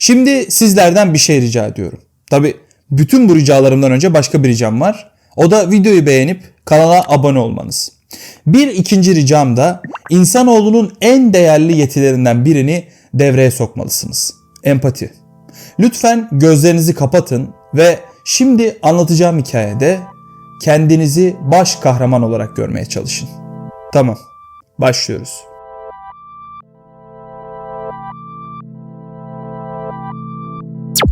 Şimdi sizlerden bir şey rica ediyorum. Tabi bütün bu ricalarımdan önce başka bir ricam var. O da videoyu beğenip kanala abone olmanız. Bir ikinci ricam da insanoğlunun en değerli yetilerinden birini devreye sokmalısınız. Empati. Lütfen gözlerinizi kapatın ve şimdi anlatacağım hikayede kendinizi baş kahraman olarak görmeye çalışın. Tamam. Başlıyoruz.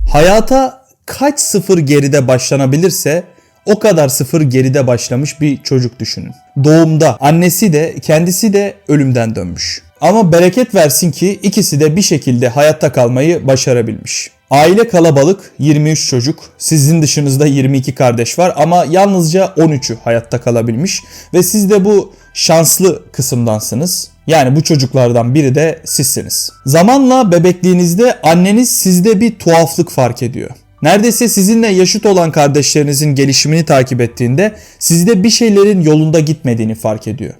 Hayata kaç sıfır geride başlanabilirse o kadar sıfır geride başlamış bir çocuk düşünün. Doğumda annesi de kendisi de ölümden dönmüş. Ama bereket versin ki ikisi de bir şekilde hayatta kalmayı başarabilmiş. Aile kalabalık 23 çocuk. Sizin dışınızda 22 kardeş var ama yalnızca 13'ü hayatta kalabilmiş ve siz de bu şanslı kısımdansınız. Yani bu çocuklardan biri de sizsiniz. Zamanla bebekliğinizde anneniz sizde bir tuhaflık fark ediyor. Neredeyse sizinle yaşıt olan kardeşlerinizin gelişimini takip ettiğinde sizde bir şeylerin yolunda gitmediğini fark ediyor.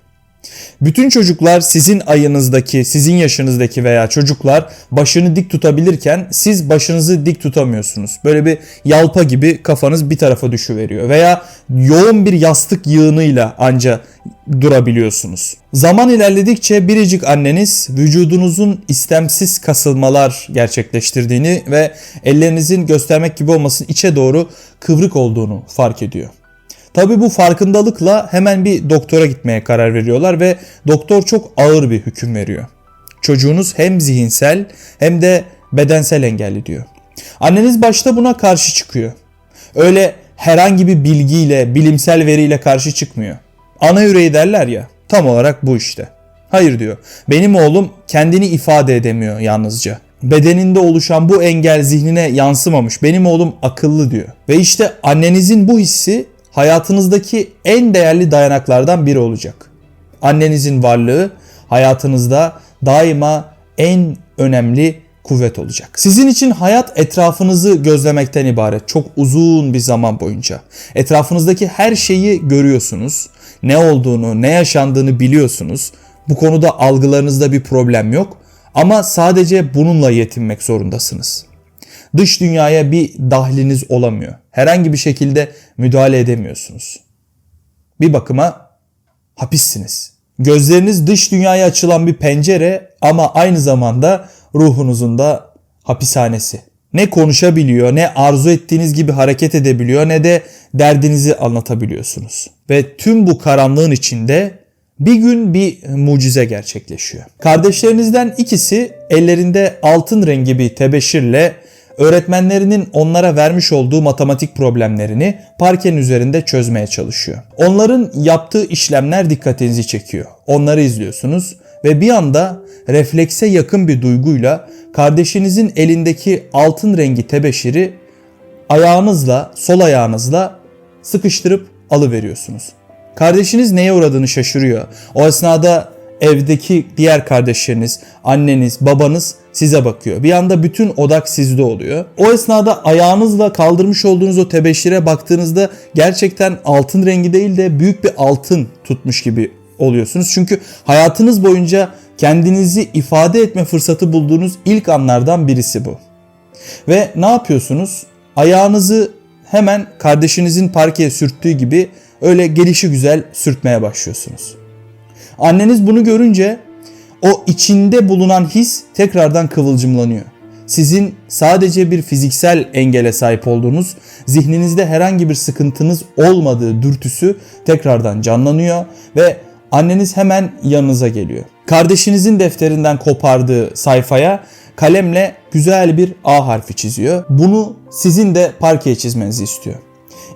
Bütün çocuklar sizin ayınızdaki, sizin yaşınızdaki veya çocuklar başını dik tutabilirken siz başınızı dik tutamıyorsunuz. Böyle bir yalpa gibi kafanız bir tarafa düşüveriyor veya yoğun bir yastık yığınıyla anca durabiliyorsunuz. Zaman ilerledikçe biricik anneniz vücudunuzun istemsiz kasılmalar gerçekleştirdiğini ve ellerinizin göstermek gibi olmasın içe doğru kıvrık olduğunu fark ediyor. Tabi bu farkındalıkla hemen bir doktora gitmeye karar veriyorlar ve doktor çok ağır bir hüküm veriyor. Çocuğunuz hem zihinsel hem de bedensel engelli diyor. Anneniz başta buna karşı çıkıyor. Öyle herhangi bir bilgiyle, bilimsel veriyle karşı çıkmıyor. Ana yüreği derler ya, tam olarak bu işte. Hayır diyor. Benim oğlum kendini ifade edemiyor yalnızca. Bedeninde oluşan bu engel zihnine yansımamış. Benim oğlum akıllı diyor. Ve işte annenizin bu hissi hayatınızdaki en değerli dayanaklardan biri olacak. Annenizin varlığı hayatınızda daima en önemli kuvvet olacak. Sizin için hayat etrafınızı gözlemekten ibaret çok uzun bir zaman boyunca. Etrafınızdaki her şeyi görüyorsunuz. Ne olduğunu, ne yaşandığını biliyorsunuz. Bu konuda algılarınızda bir problem yok ama sadece bununla yetinmek zorundasınız. Dış dünyaya bir dahliniz olamıyor. Herhangi bir şekilde müdahale edemiyorsunuz. Bir bakıma hapissiniz. Gözleriniz dış dünyaya açılan bir pencere ama aynı zamanda ruhunuzun da hapishanesi. Ne konuşabiliyor, ne arzu ettiğiniz gibi hareket edebiliyor, ne de derdinizi anlatabiliyorsunuz. Ve tüm bu karanlığın içinde bir gün bir mucize gerçekleşiyor. Kardeşlerinizden ikisi ellerinde altın rengi bir tebeşirle öğretmenlerinin onlara vermiş olduğu matematik problemlerini parkenin üzerinde çözmeye çalışıyor. Onların yaptığı işlemler dikkatinizi çekiyor. Onları izliyorsunuz ve bir anda reflekse yakın bir duyguyla kardeşinizin elindeki altın rengi tebeşiri ayağınızla, sol ayağınızla sıkıştırıp alıveriyorsunuz. Kardeşiniz neye uğradığını şaşırıyor. O esnada evdeki diğer kardeşleriniz, anneniz, babanız size bakıyor. Bir anda bütün odak sizde oluyor. O esnada ayağınızla kaldırmış olduğunuz o tebeşire baktığınızda gerçekten altın rengi değil de büyük bir altın tutmuş gibi oluyorsunuz. Çünkü hayatınız boyunca kendinizi ifade etme fırsatı bulduğunuz ilk anlardan birisi bu. Ve ne yapıyorsunuz? Ayağınızı hemen kardeşinizin parkeye sürttüğü gibi öyle gelişi güzel sürtmeye başlıyorsunuz. Anneniz bunu görünce o içinde bulunan his tekrardan kıvılcımlanıyor. Sizin sadece bir fiziksel engele sahip olduğunuz, zihninizde herhangi bir sıkıntınız olmadığı dürtüsü tekrardan canlanıyor ve anneniz hemen yanınıza geliyor. Kardeşinizin defterinden kopardığı sayfaya kalemle güzel bir A harfi çiziyor. Bunu sizin de parkeye çizmenizi istiyor.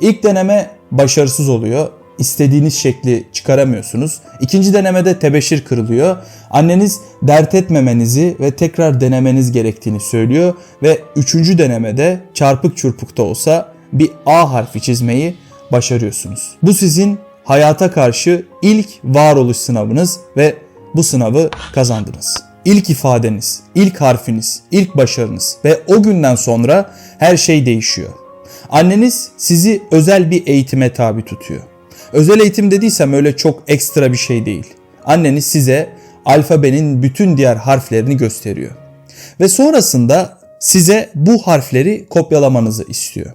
İlk deneme başarısız oluyor istediğiniz şekli çıkaramıyorsunuz. İkinci denemede tebeşir kırılıyor. Anneniz dert etmemenizi ve tekrar denemeniz gerektiğini söylüyor ve üçüncü denemede çarpık çırpık da olsa bir A harfi çizmeyi başarıyorsunuz. Bu sizin hayata karşı ilk varoluş sınavınız ve bu sınavı kazandınız. İlk ifadeniz, ilk harfiniz, ilk başarınız ve o günden sonra her şey değişiyor. Anneniz sizi özel bir eğitime tabi tutuyor. Özel eğitim dediysem öyle çok ekstra bir şey değil. Anneniz size alfabenin bütün diğer harflerini gösteriyor. Ve sonrasında size bu harfleri kopyalamanızı istiyor.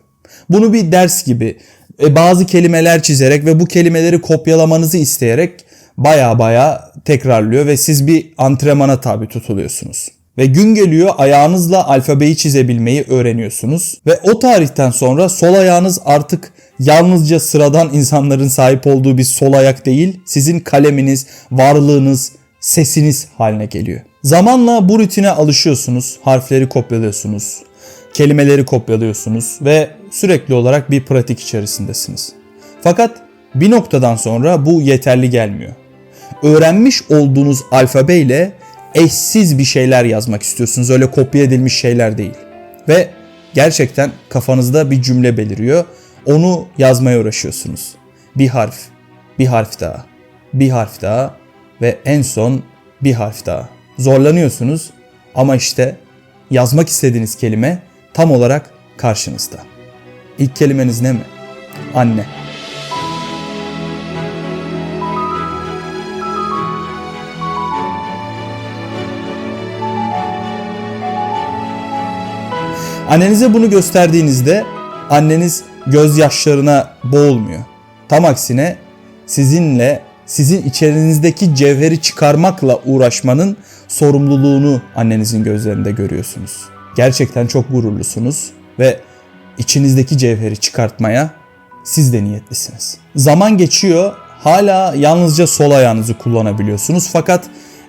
Bunu bir ders gibi e, bazı kelimeler çizerek ve bu kelimeleri kopyalamanızı isteyerek baya baya tekrarlıyor ve siz bir antrenmana tabi tutuluyorsunuz. Ve gün geliyor ayağınızla alfabeyi çizebilmeyi öğreniyorsunuz. Ve o tarihten sonra sol ayağınız artık yalnızca sıradan insanların sahip olduğu bir sol ayak değil, sizin kaleminiz, varlığınız, sesiniz haline geliyor. Zamanla bu rutine alışıyorsunuz, harfleri kopyalıyorsunuz, kelimeleri kopyalıyorsunuz ve sürekli olarak bir pratik içerisindesiniz. Fakat bir noktadan sonra bu yeterli gelmiyor. Öğrenmiş olduğunuz alfabeyle eşsiz bir şeyler yazmak istiyorsunuz. Öyle kopya edilmiş şeyler değil. Ve gerçekten kafanızda bir cümle beliriyor. Onu yazmaya uğraşıyorsunuz. Bir harf, bir harf daha, bir harf daha ve en son bir harf daha. Zorlanıyorsunuz ama işte yazmak istediğiniz kelime tam olarak karşınızda. İlk kelimeniz ne mi? Anne. Annenize bunu gösterdiğinizde anneniz gözyaşlarına boğulmuyor. Tam aksine sizinle sizin içerinizdeki cevheri çıkarmakla uğraşmanın sorumluluğunu annenizin gözlerinde görüyorsunuz. Gerçekten çok gururlusunuz ve içinizdeki cevheri çıkartmaya siz de niyetlisiniz. Zaman geçiyor, hala yalnızca sol ayağınızı kullanabiliyorsunuz fakat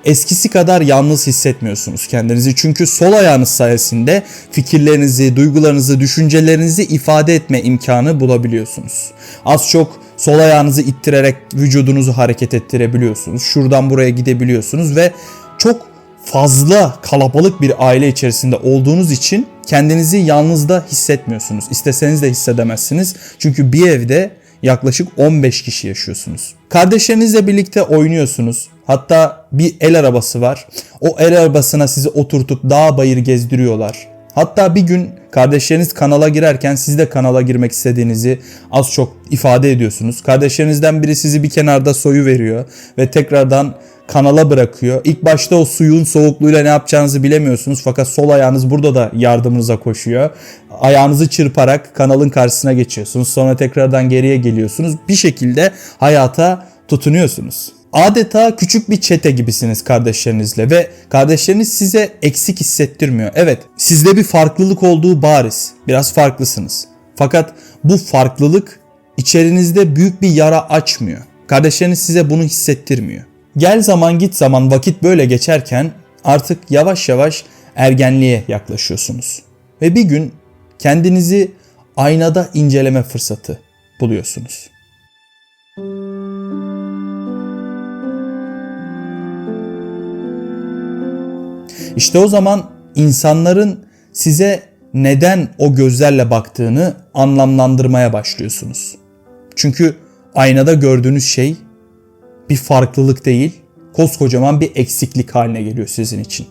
eskisi kadar yalnız hissetmiyorsunuz kendinizi. Çünkü sol ayağınız sayesinde fikirlerinizi, duygularınızı, düşüncelerinizi ifade etme imkanı bulabiliyorsunuz. Az çok sol ayağınızı ittirerek vücudunuzu hareket ettirebiliyorsunuz. Şuradan buraya gidebiliyorsunuz ve çok fazla kalabalık bir aile içerisinde olduğunuz için kendinizi yalnız da hissetmiyorsunuz. İsteseniz de hissedemezsiniz. Çünkü bir evde yaklaşık 15 kişi yaşıyorsunuz. Kardeşlerinizle birlikte oynuyorsunuz. Hatta bir el arabası var. O el arabasına sizi oturtup dağ bayır gezdiriyorlar. Hatta bir gün kardeşleriniz kanala girerken siz de kanala girmek istediğinizi az çok ifade ediyorsunuz. Kardeşlerinizden biri sizi bir kenarda soyu veriyor ve tekrardan kanala bırakıyor. İlk başta o suyun soğukluğuyla ne yapacağınızı bilemiyorsunuz fakat sol ayağınız burada da yardımınıza koşuyor. Ayağınızı çırparak kanalın karşısına geçiyorsunuz. Sonra tekrardan geriye geliyorsunuz. Bir şekilde hayata tutunuyorsunuz. Adeta küçük bir çete gibisiniz kardeşlerinizle ve kardeşleriniz size eksik hissettirmiyor. Evet, sizde bir farklılık olduğu bariz. Biraz farklısınız. Fakat bu farklılık içerinizde büyük bir yara açmıyor. Kardeşleriniz size bunu hissettirmiyor. Gel zaman git zaman vakit böyle geçerken artık yavaş yavaş ergenliğe yaklaşıyorsunuz. Ve bir gün kendinizi aynada inceleme fırsatı buluyorsunuz. İşte o zaman insanların size neden o gözlerle baktığını anlamlandırmaya başlıyorsunuz. Çünkü aynada gördüğünüz şey bir farklılık değil, koskocaman bir eksiklik haline geliyor sizin için.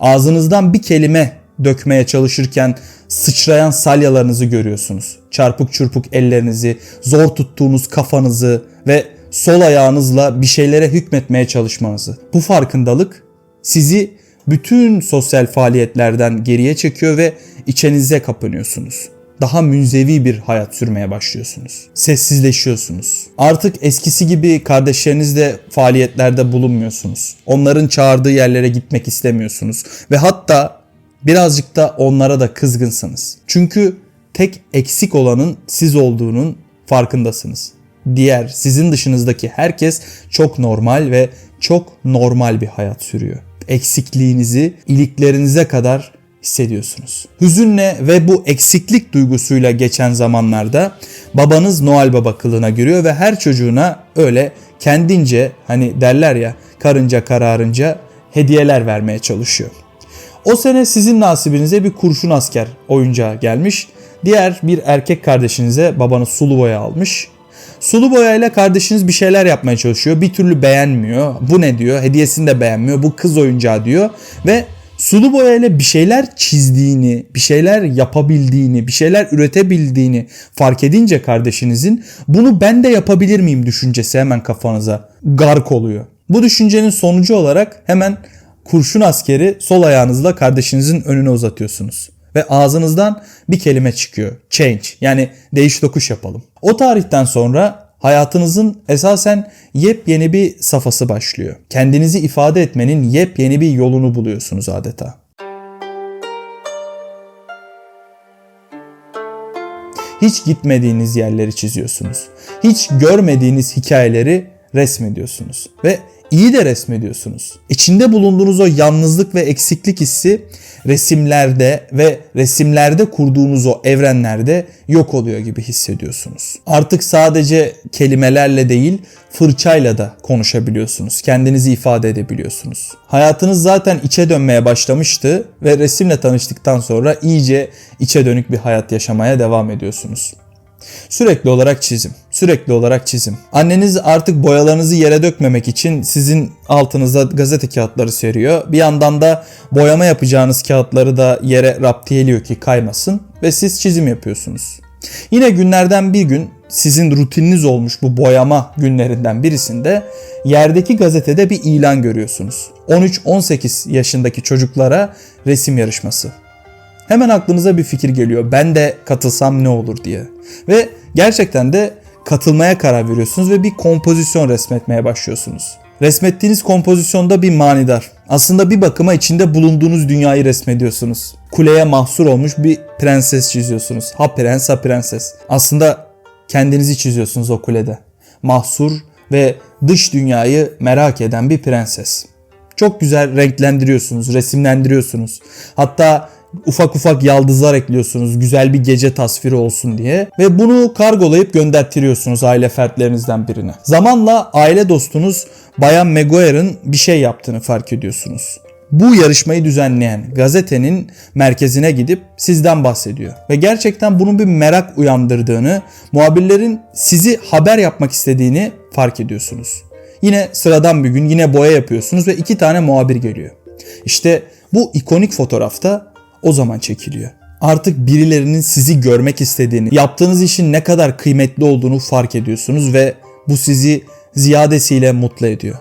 Ağzınızdan bir kelime dökmeye çalışırken sıçrayan salyalarınızı görüyorsunuz. Çarpık çırpık ellerinizi, zor tuttuğunuz kafanızı ve sol ayağınızla bir şeylere hükmetmeye çalışmanızı. Bu farkındalık sizi bütün sosyal faaliyetlerden geriye çekiyor ve içenize kapanıyorsunuz. Daha münzevi bir hayat sürmeye başlıyorsunuz. Sessizleşiyorsunuz. Artık eskisi gibi kardeşlerinizle faaliyetlerde bulunmuyorsunuz. Onların çağırdığı yerlere gitmek istemiyorsunuz. Ve hatta birazcık da onlara da kızgınsınız. Çünkü tek eksik olanın siz olduğunun farkındasınız. Diğer sizin dışınızdaki herkes çok normal ve çok normal bir hayat sürüyor eksikliğinizi iliklerinize kadar hissediyorsunuz. Hüzünle ve bu eksiklik duygusuyla geçen zamanlarda babanız Noel Baba kılığına giriyor ve her çocuğuna öyle kendince hani derler ya karınca kararınca hediyeler vermeye çalışıyor. O sene sizin nasibinize bir kurşun asker oyuncağı gelmiş. Diğer bir erkek kardeşinize babanız sulu boya almış. Sulu boyayla kardeşiniz bir şeyler yapmaya çalışıyor. Bir türlü beğenmiyor. Bu ne diyor? Hediyesini de beğenmiyor. Bu kız oyuncağı diyor. Ve sulu boyayla bir şeyler çizdiğini, bir şeyler yapabildiğini, bir şeyler üretebildiğini fark edince kardeşinizin bunu ben de yapabilir miyim düşüncesi hemen kafanıza gark oluyor. Bu düşüncenin sonucu olarak hemen kurşun askeri sol ayağınızla kardeşinizin önüne uzatıyorsunuz. Ve ağzınızdan bir kelime çıkıyor. Change yani değiş tokuş yapalım. O tarihten sonra hayatınızın esasen yepyeni bir safhası başlıyor. Kendinizi ifade etmenin yepyeni bir yolunu buluyorsunuz adeta. Hiç gitmediğiniz yerleri çiziyorsunuz. Hiç görmediğiniz hikayeleri resmediyorsunuz. Ve iyi de resmediyorsunuz. İçinde bulunduğunuz o yalnızlık ve eksiklik hissi resimlerde ve resimlerde kurduğunuz o evrenlerde yok oluyor gibi hissediyorsunuz. Artık sadece kelimelerle değil fırçayla da konuşabiliyorsunuz. Kendinizi ifade edebiliyorsunuz. Hayatınız zaten içe dönmeye başlamıştı ve resimle tanıştıktan sonra iyice içe dönük bir hayat yaşamaya devam ediyorsunuz. Sürekli olarak çizim. Sürekli olarak çizim. Anneniz artık boyalarınızı yere dökmemek için sizin altınıza gazete kağıtları seriyor. Bir yandan da boyama yapacağınız kağıtları da yere raptiyeliyor ki kaymasın ve siz çizim yapıyorsunuz. Yine günlerden bir gün sizin rutininiz olmuş bu boyama günlerinden birisinde yerdeki gazetede bir ilan görüyorsunuz. 13-18 yaşındaki çocuklara resim yarışması. Hemen aklınıza bir fikir geliyor. Ben de katılsam ne olur diye. Ve gerçekten de katılmaya karar veriyorsunuz ve bir kompozisyon resmetmeye başlıyorsunuz. Resmettiğiniz kompozisyonda bir manidar. Aslında bir bakıma içinde bulunduğunuz dünyayı resmediyorsunuz. Kuleye mahsur olmuş bir prenses çiziyorsunuz. Ha prens ha prenses. Aslında kendinizi çiziyorsunuz o kulede. Mahsur ve dış dünyayı merak eden bir prenses. Çok güzel renklendiriyorsunuz, resimlendiriyorsunuz. Hatta ufak ufak yaldızlar ekliyorsunuz güzel bir gece tasviri olsun diye ve bunu kargolayıp göndertiriyorsunuz aile fertlerinizden birine. Zamanla aile dostunuz Bayan Maguire'ın bir şey yaptığını fark ediyorsunuz. Bu yarışmayı düzenleyen gazetenin merkezine gidip sizden bahsediyor. Ve gerçekten bunun bir merak uyandırdığını, muhabirlerin sizi haber yapmak istediğini fark ediyorsunuz. Yine sıradan bir gün yine boya yapıyorsunuz ve iki tane muhabir geliyor. İşte bu ikonik fotoğrafta o zaman çekiliyor. Artık birilerinin sizi görmek istediğini, yaptığınız işin ne kadar kıymetli olduğunu fark ediyorsunuz ve bu sizi ziyadesiyle mutlu ediyor.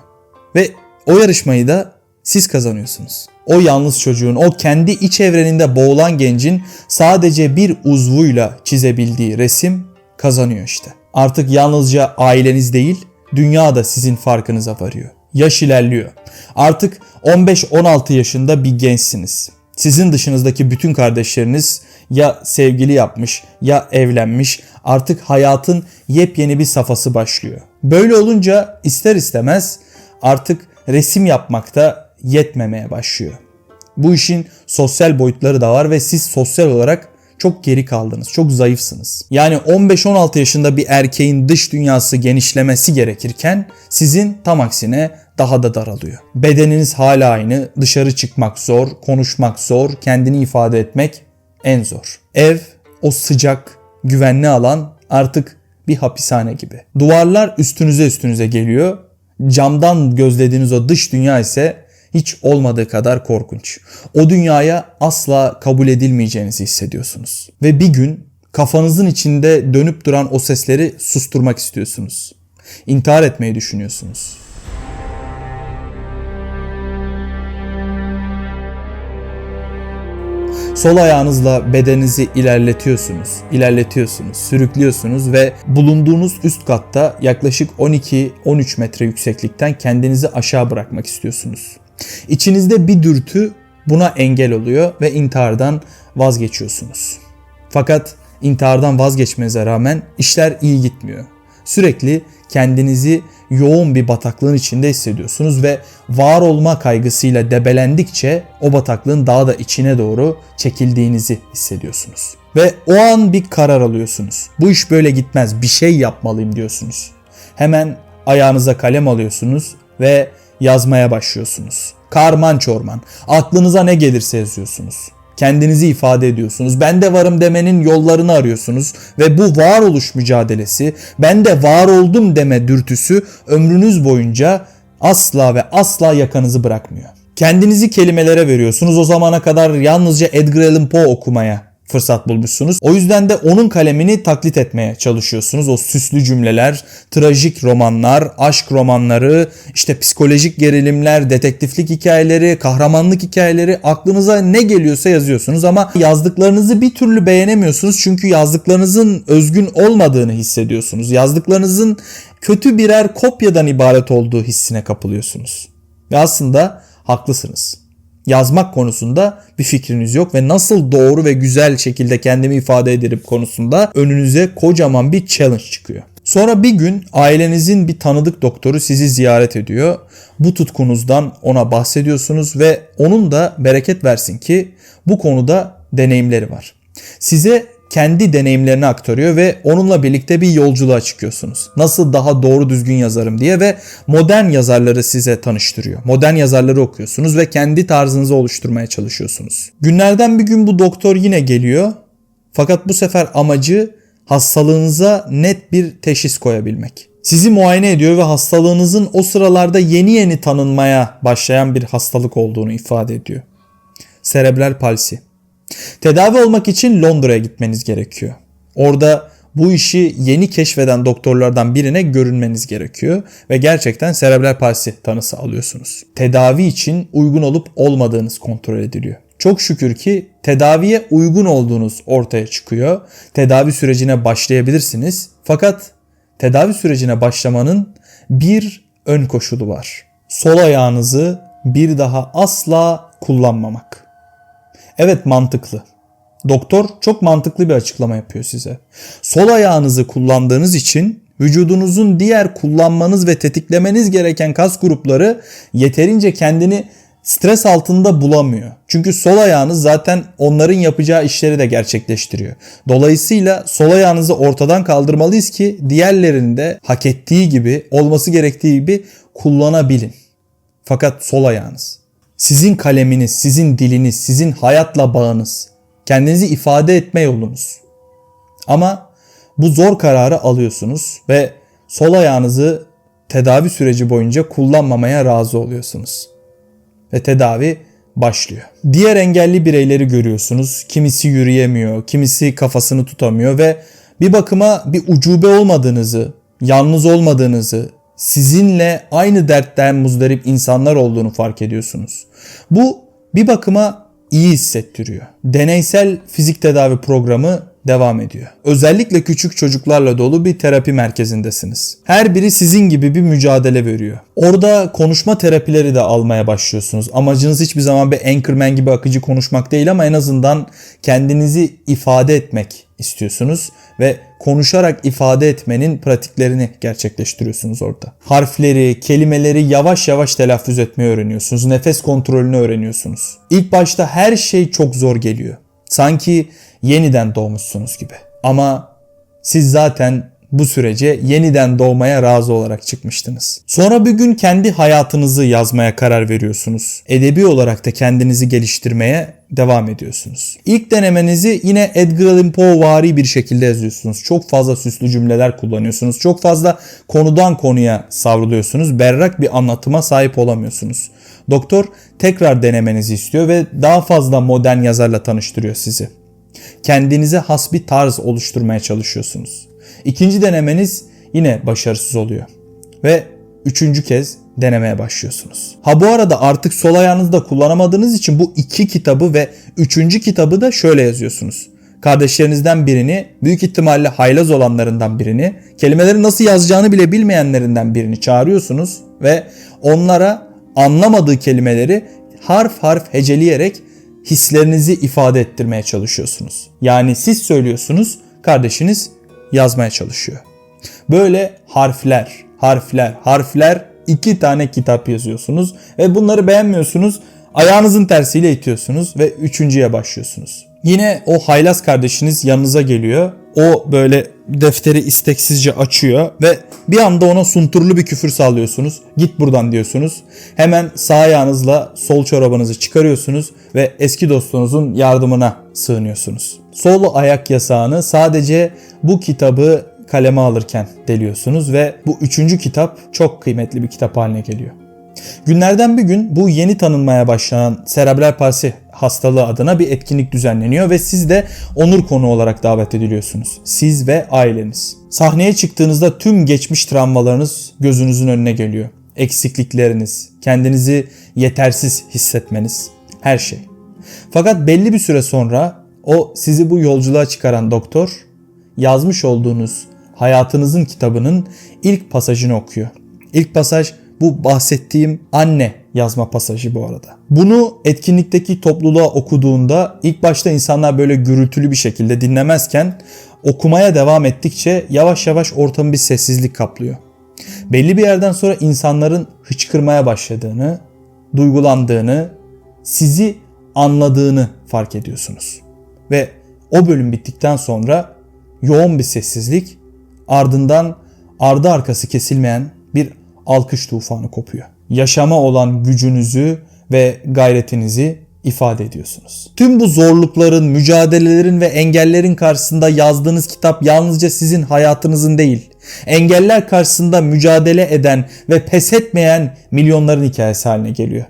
Ve o yarışmayı da siz kazanıyorsunuz. O yalnız çocuğun, o kendi iç evreninde boğulan gencin sadece bir uzvuyla çizebildiği resim kazanıyor işte. Artık yalnızca aileniz değil, dünya da sizin farkınıza varıyor. Yaş ilerliyor. Artık 15-16 yaşında bir gençsiniz. Sizin dışınızdaki bütün kardeşleriniz ya sevgili yapmış ya evlenmiş artık hayatın yepyeni bir safhası başlıyor. Böyle olunca ister istemez artık resim yapmakta yetmemeye başlıyor. Bu işin sosyal boyutları da var ve siz sosyal olarak çok geri kaldınız, çok zayıfsınız. Yani 15-16 yaşında bir erkeğin dış dünyası genişlemesi gerekirken sizin tam aksine daha da daralıyor. Bedeniniz hala aynı, dışarı çıkmak zor, konuşmak zor, kendini ifade etmek en zor. Ev, o sıcak, güvenli alan artık bir hapishane gibi. Duvarlar üstünüze üstünüze geliyor. Camdan gözlediğiniz o dış dünya ise hiç olmadığı kadar korkunç. O dünyaya asla kabul edilmeyeceğinizi hissediyorsunuz. Ve bir gün kafanızın içinde dönüp duran o sesleri susturmak istiyorsunuz. İntihar etmeyi düşünüyorsunuz. Sol ayağınızla bedeninizi ilerletiyorsunuz, ilerletiyorsunuz, sürüklüyorsunuz ve bulunduğunuz üst katta yaklaşık 12-13 metre yükseklikten kendinizi aşağı bırakmak istiyorsunuz. İçinizde bir dürtü buna engel oluyor ve intihardan vazgeçiyorsunuz. Fakat intihardan vazgeçmenize rağmen işler iyi gitmiyor. Sürekli kendinizi yoğun bir bataklığın içinde hissediyorsunuz ve var olma kaygısıyla debelendikçe o bataklığın daha da içine doğru çekildiğinizi hissediyorsunuz. Ve o an bir karar alıyorsunuz. Bu iş böyle gitmez. Bir şey yapmalıyım diyorsunuz. Hemen ayağınıza kalem alıyorsunuz ve yazmaya başlıyorsunuz. Karman çorman. Aklınıza ne gelirse yazıyorsunuz. Kendinizi ifade ediyorsunuz. Ben de varım demenin yollarını arıyorsunuz ve bu varoluş mücadelesi, ben de var oldum deme dürtüsü ömrünüz boyunca asla ve asla yakanızı bırakmıyor. Kendinizi kelimelere veriyorsunuz. O zamana kadar yalnızca Edgar Allan Poe okumaya fırsat bulmuşsunuz. O yüzden de onun kalemini taklit etmeye çalışıyorsunuz. O süslü cümleler, trajik romanlar, aşk romanları, işte psikolojik gerilimler, detektiflik hikayeleri, kahramanlık hikayeleri aklınıza ne geliyorsa yazıyorsunuz ama yazdıklarınızı bir türlü beğenemiyorsunuz çünkü yazdıklarınızın özgün olmadığını hissediyorsunuz. Yazdıklarınızın kötü birer kopyadan ibaret olduğu hissine kapılıyorsunuz. Ve aslında haklısınız yazmak konusunda bir fikriniz yok ve nasıl doğru ve güzel şekilde kendimi ifade ederim konusunda önünüze kocaman bir challenge çıkıyor. Sonra bir gün ailenizin bir tanıdık doktoru sizi ziyaret ediyor. Bu tutkunuzdan ona bahsediyorsunuz ve onun da bereket versin ki bu konuda deneyimleri var. Size kendi deneyimlerini aktarıyor ve onunla birlikte bir yolculuğa çıkıyorsunuz. Nasıl daha doğru düzgün yazarım diye ve modern yazarları size tanıştırıyor. Modern yazarları okuyorsunuz ve kendi tarzınızı oluşturmaya çalışıyorsunuz. Günlerden bir gün bu doktor yine geliyor. Fakat bu sefer amacı hastalığınıza net bir teşhis koyabilmek. Sizi muayene ediyor ve hastalığınızın o sıralarda yeni yeni tanınmaya başlayan bir hastalık olduğunu ifade ediyor. Serebral palsi. Tedavi olmak için Londra'ya gitmeniz gerekiyor. Orada bu işi yeni keşfeden doktorlardan birine görünmeniz gerekiyor ve gerçekten serebral palsi tanısı alıyorsunuz. Tedavi için uygun olup olmadığınız kontrol ediliyor. Çok şükür ki tedaviye uygun olduğunuz ortaya çıkıyor. Tedavi sürecine başlayabilirsiniz. Fakat tedavi sürecine başlamanın bir ön koşulu var. Sol ayağınızı bir daha asla kullanmamak. Evet mantıklı. Doktor çok mantıklı bir açıklama yapıyor size. Sol ayağınızı kullandığınız için vücudunuzun diğer kullanmanız ve tetiklemeniz gereken kas grupları yeterince kendini stres altında bulamıyor. Çünkü sol ayağınız zaten onların yapacağı işleri de gerçekleştiriyor. Dolayısıyla sol ayağınızı ortadan kaldırmalıyız ki diğerlerinde hak ettiği gibi, olması gerektiği gibi kullanabilin. Fakat sol ayağınız sizin kaleminiz, sizin diliniz, sizin hayatla bağınız, kendinizi ifade etme yolunuz. Ama bu zor kararı alıyorsunuz ve sol ayağınızı tedavi süreci boyunca kullanmamaya razı oluyorsunuz. Ve tedavi başlıyor. Diğer engelli bireyleri görüyorsunuz. Kimisi yürüyemiyor, kimisi kafasını tutamıyor ve bir bakıma bir ucube olmadığınızı, yalnız olmadığınızı, sizinle aynı dertten muzdarip insanlar olduğunu fark ediyorsunuz. Bu bir bakıma iyi hissettiriyor. Deneysel fizik tedavi programı devam ediyor. Özellikle küçük çocuklarla dolu bir terapi merkezindesiniz. Her biri sizin gibi bir mücadele veriyor. Orada konuşma terapileri de almaya başlıyorsunuz. Amacınız hiçbir zaman bir anchorman gibi akıcı konuşmak değil ama en azından kendinizi ifade etmek istiyorsunuz ve konuşarak ifade etmenin pratiklerini gerçekleştiriyorsunuz orada. Harfleri, kelimeleri yavaş yavaş telaffuz etmeyi öğreniyorsunuz. Nefes kontrolünü öğreniyorsunuz. İlk başta her şey çok zor geliyor. Sanki yeniden doğmuşsunuz gibi. Ama siz zaten bu sürece yeniden doğmaya razı olarak çıkmıştınız. Sonra bir gün kendi hayatınızı yazmaya karar veriyorsunuz. Edebi olarak da kendinizi geliştirmeye devam ediyorsunuz. İlk denemenizi yine Edgar Allan Poe vari bir şekilde yazıyorsunuz. Çok fazla süslü cümleler kullanıyorsunuz. Çok fazla konudan konuya savruluyorsunuz. Berrak bir anlatıma sahip olamıyorsunuz. Doktor tekrar denemenizi istiyor ve daha fazla modern yazarla tanıştırıyor sizi. Kendinize has bir tarz oluşturmaya çalışıyorsunuz. İkinci denemeniz yine başarısız oluyor. Ve üçüncü kez denemeye başlıyorsunuz. Ha bu arada artık sol ayağınızı kullanamadığınız için bu iki kitabı ve üçüncü kitabı da şöyle yazıyorsunuz. Kardeşlerinizden birini, büyük ihtimalle haylaz olanlarından birini, kelimeleri nasıl yazacağını bile bilmeyenlerinden birini çağırıyorsunuz ve onlara anlamadığı kelimeleri harf harf heceleyerek hislerinizi ifade ettirmeye çalışıyorsunuz. Yani siz söylüyorsunuz, kardeşiniz yazmaya çalışıyor. Böyle harfler, harfler, harfler iki tane kitap yazıyorsunuz ve bunları beğenmiyorsunuz. Ayağınızın tersiyle itiyorsunuz ve üçüncüye başlıyorsunuz. Yine o haylaz kardeşiniz yanınıza geliyor. O böyle defteri isteksizce açıyor ve bir anda ona sunturlu bir küfür sallıyorsunuz. Git buradan diyorsunuz. Hemen sağ ayağınızla sol çorabınızı çıkarıyorsunuz ve eski dostunuzun yardımına sığınıyorsunuz. Sol ayak yasağını sadece bu kitabı kaleme alırken deliyorsunuz ve bu üçüncü kitap çok kıymetli bir kitap haline geliyor. Günlerden bir gün bu yeni tanınmaya başlanan serebral palsi hastalığı adına bir etkinlik düzenleniyor ve siz de onur konu olarak davet ediliyorsunuz. Siz ve aileniz. Sahneye çıktığınızda tüm geçmiş travmalarınız gözünüzün önüne geliyor. Eksiklikleriniz, kendinizi yetersiz hissetmeniz, her şey. Fakat belli bir süre sonra o sizi bu yolculuğa çıkaran doktor yazmış olduğunuz hayatınızın kitabının ilk pasajını okuyor. İlk pasaj bu bahsettiğim anne yazma pasajı bu arada. Bunu etkinlikteki topluluğa okuduğunda ilk başta insanlar böyle gürültülü bir şekilde dinlemezken okumaya devam ettikçe yavaş yavaş ortamı bir sessizlik kaplıyor. Belli bir yerden sonra insanların hıçkırmaya başladığını, duygulandığını, sizi anladığını fark ediyorsunuz. Ve o bölüm bittikten sonra yoğun bir sessizlik ardından ardı arkası kesilmeyen bir alkış tufanı kopuyor. Yaşama olan gücünüzü ve gayretinizi ifade ediyorsunuz. Tüm bu zorlukların, mücadelelerin ve engellerin karşısında yazdığınız kitap yalnızca sizin hayatınızın değil, engeller karşısında mücadele eden ve pes etmeyen milyonların hikayesi haline geliyor.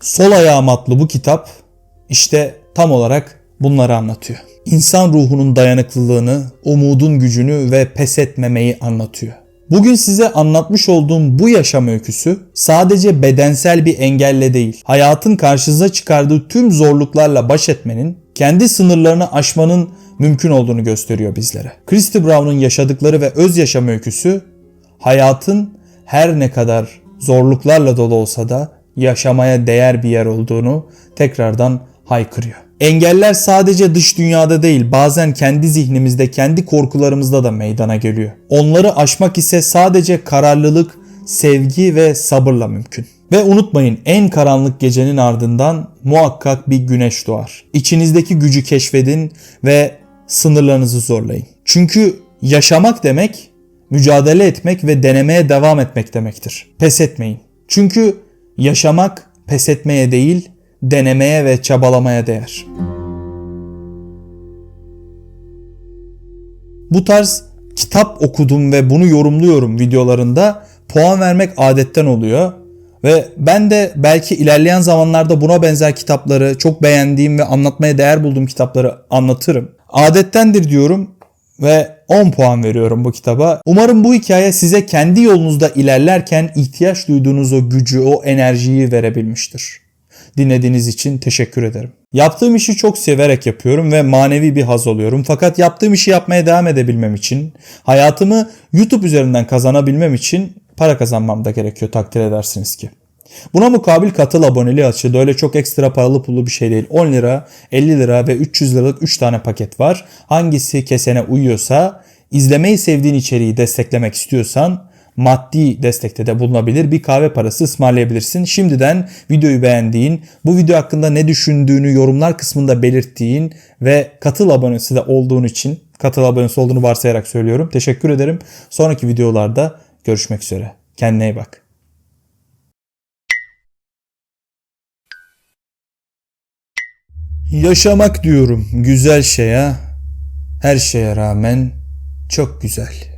Sol ayağım adlı bu kitap işte tam olarak bunları anlatıyor. İnsan ruhunun dayanıklılığını, umudun gücünü ve pes etmemeyi anlatıyor. Bugün size anlatmış olduğum bu yaşam öyküsü sadece bedensel bir engelle değil, hayatın karşınıza çıkardığı tüm zorluklarla baş etmenin, kendi sınırlarını aşmanın mümkün olduğunu gösteriyor bizlere. Christy Brown'un yaşadıkları ve öz yaşam öyküsü hayatın her ne kadar zorluklarla dolu olsa da yaşamaya değer bir yer olduğunu tekrardan haykırıyor. Engeller sadece dış dünyada değil bazen kendi zihnimizde kendi korkularımızda da meydana geliyor. Onları aşmak ise sadece kararlılık, sevgi ve sabırla mümkün. Ve unutmayın en karanlık gecenin ardından muhakkak bir güneş doğar. İçinizdeki gücü keşfedin ve sınırlarınızı zorlayın. Çünkü yaşamak demek mücadele etmek ve denemeye devam etmek demektir. Pes etmeyin. Çünkü yaşamak pes etmeye değil, denemeye ve çabalamaya değer. Bu tarz kitap okudum ve bunu yorumluyorum videolarında puan vermek adetten oluyor. Ve ben de belki ilerleyen zamanlarda buna benzer kitapları çok beğendiğim ve anlatmaya değer bulduğum kitapları anlatırım. Adettendir diyorum ve 10 puan veriyorum bu kitaba. Umarım bu hikaye size kendi yolunuzda ilerlerken ihtiyaç duyduğunuz o gücü, o enerjiyi verebilmiştir. Dinlediğiniz için teşekkür ederim. Yaptığım işi çok severek yapıyorum ve manevi bir haz alıyorum. Fakat yaptığım işi yapmaya devam edebilmem için, hayatımı YouTube üzerinden kazanabilmem için para kazanmam da gerekiyor takdir edersiniz ki. Buna mukabil katıl aboneliği açıldı. Öyle çok ekstra paralı pullu bir şey değil. 10 lira, 50 lira ve 300 liralık 3 tane paket var. Hangisi kesene uyuyorsa, izlemeyi sevdiğin içeriği desteklemek istiyorsan maddi destekte de bulunabilir. Bir kahve parası ısmarlayabilirsin. Şimdiden videoyu beğendiğin, bu video hakkında ne düşündüğünü yorumlar kısmında belirttiğin ve katıl abonesi de olduğun için, katıl abonesi olduğunu varsayarak söylüyorum. Teşekkür ederim. Sonraki videolarda görüşmek üzere. Kendine iyi bak. Yaşamak diyorum güzel şey ha. Her şeye rağmen çok güzel.